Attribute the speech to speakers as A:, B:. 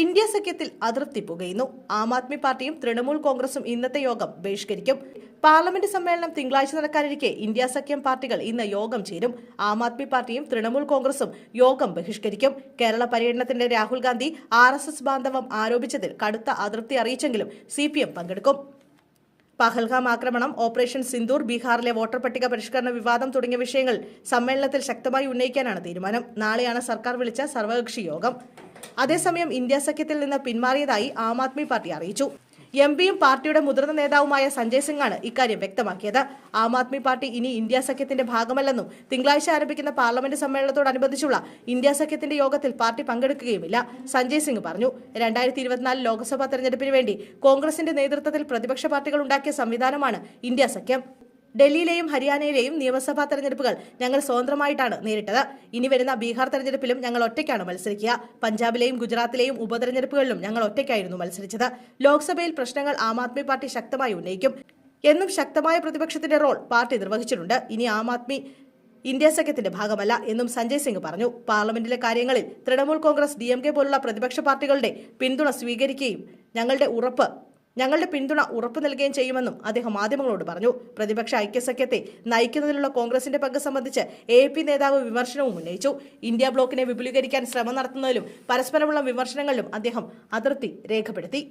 A: India സഖ്യത്തിൽ അതൃപ്തി പുകയുന്നു. ആം ആദ്മി പാർട്ടിയും തൃണമൂൽ കോൺഗ്രസും ഇന്നത്തെ യോഗം ബഹിഷ്കരിക്കും. പാർലമെന്റ് സമ്മേളനം തിങ്കളാഴ്ച നടക്കാനിരിക്കെ ഇന്ത്യ സഖ്യം പാർട്ടികൾ ഇന്ന് യോഗം ചേരും. ആം ആദ്മി പാർട്ടിയും തൃണമൂൽ കോൺഗ്രസും യോഗം ബഹിഷ്കരിക്കും. കേരള പര്യടനത്തിന്റെ Rahul Gandhi R S S ബാന്ധവം ആരോപിച്ചതിൽ കടുത്ത അതൃപ്തി അറിയിച്ചെങ്കിലും സി പി എം പങ്കെടുക്കും. പഹൽഗാം ആക്രമണം ഓപ്പറേഷൻ സിന്ദൂർ ബീഹാറിലെ വോട്ടർ പട്ടിക പരിഷ്കരണ വിവാദം തുടങ്ങിയ വിഷയങ്ങൾ സമ്മേളനത്തിൽ ശക്തമായി ഉന്നയിക്കാനാണ് തീരുമാനം. നാളെയാണ് സർക്കാർ വിളിച്ച സർവകക്ഷി യോഗം. അതേസമയം ഇന്ത്യ സഖ്യത്തിൽ നിന്ന് പിന്മാറിയതായി ആം ആദ്മി പാർട്ടി അറിയിച്ചു. എം പിയും പാർട്ടിയുടെ മുതിർന്ന നേതാവുമായ സഞ്ജയ് സിംഗാണ് ഇക്കാര്യം വ്യക്തമാക്കിയത്. ആം ആദ്മി പാർട്ടി ഇനി ഇന്ത്യ സഖ്യത്തിന്റെ ഭാഗമല്ലെന്നും തിങ്കളാഴ്ച ആരംഭിക്കുന്ന പാർലമെന്റ് സമ്മേളനത്തോടനുബന്ധിച്ചുള്ള ഇന്ത്യ സഖ്യത്തിന്റെ യോഗത്തിൽ പാർട്ടി പങ്കെടുക്കുകയുമില്ല സഞ്ജയ് സിംഗ് പറഞ്ഞു. രണ്ടായിരത്തി ഇരുപത്തിനാല് ലോക്സഭാ തെരഞ്ഞെടുപ്പിന് വേണ്ടി കോൺഗ്രസിന്റെ നേതൃത്വത്തിൽ പ്രതിപക്ഷ പാർട്ടികൾ ഉണ്ടാക്കിയ സംവിധാനമാണ് ഇന്ത്യ സഖ്യം. ഡൽഹിയിലെയും ഹരിയാനയിലെയും നിയമസഭാ തെരഞ്ഞെടുപ്പുകൾ ഞങ്ങൾ സ്വതന്ത്രമായിട്ടാണ് നേരിട്ടത്. ഇനി വരുന്ന ബീഹാർ തെരഞ്ഞെടുപ്പിലും ഞങ്ങൾ ഒറ്റയ്ക്കാണ് മത്സരിക്കുക. പഞ്ചാബിലെയും ഗുജറാത്തിലെയും ഉപതെരഞ്ഞെടുപ്പുകളിലും ഞങ്ങൾ ഒറ്റയ്ക്കായിരുന്നു മത്സരിച്ചത്. ലോക്സഭയിൽ പ്രശ്നങ്ങൾ ആം ആദ്മി പാർട്ടി ശക്തമായി ഉന്നയിക്കും. എന്നും ശക്തമായ പ്രതിപക്ഷത്തിന്റെ റോൾ പാർട്ടി നിർവഹിച്ചിട്ടുണ്ട്. ഇനി ആം ആദ്മി ഇന്ത്യ സഖ്യത്തിന്റെ ഭാഗമല്ല എന്നും സഞ്ജയ് സിംഗ് പറഞ്ഞു. പാർലമെന്റിലെ കാര്യങ്ങളിൽ തൃണമൂൽ കോൺഗ്രസ് ഡി പോലുള്ള പ്രതിപക്ഷ പാർട്ടികളുടെ പിന്തുണ സ്വീകരിക്കുകയും ഞങ്ങളുടെ ഉറപ്പ് ഞങ്ങളുടെ പിന്തുണ ഉറപ്പു നൽകുകയും ചെയ്യുമെന്നും അദ്ദേഹം മാധ്യമങ്ങളോട് പറഞ്ഞു. പ്രതിപക്ഷ ഐക്യസഖ്യത്തെ നയിക്കുന്നതിലുള്ള കോൺഗ്രസിന്റെ പങ്ക് സംബന്ധിച്ച് എ നേതാവ് വിമർശനവും ഉന്നയിച്ചു. ഇന്ത്യ ബ്ലോക്കിനെ വിപുലീകരിക്കാൻ ശ്രമം നടത്തുന്നതിലും പരസ്പരമുള്ള വിമർശനങ്ങളിലും അദ്ദേഹം അതൃപ്തി രേഖപ്പെടുത്തി.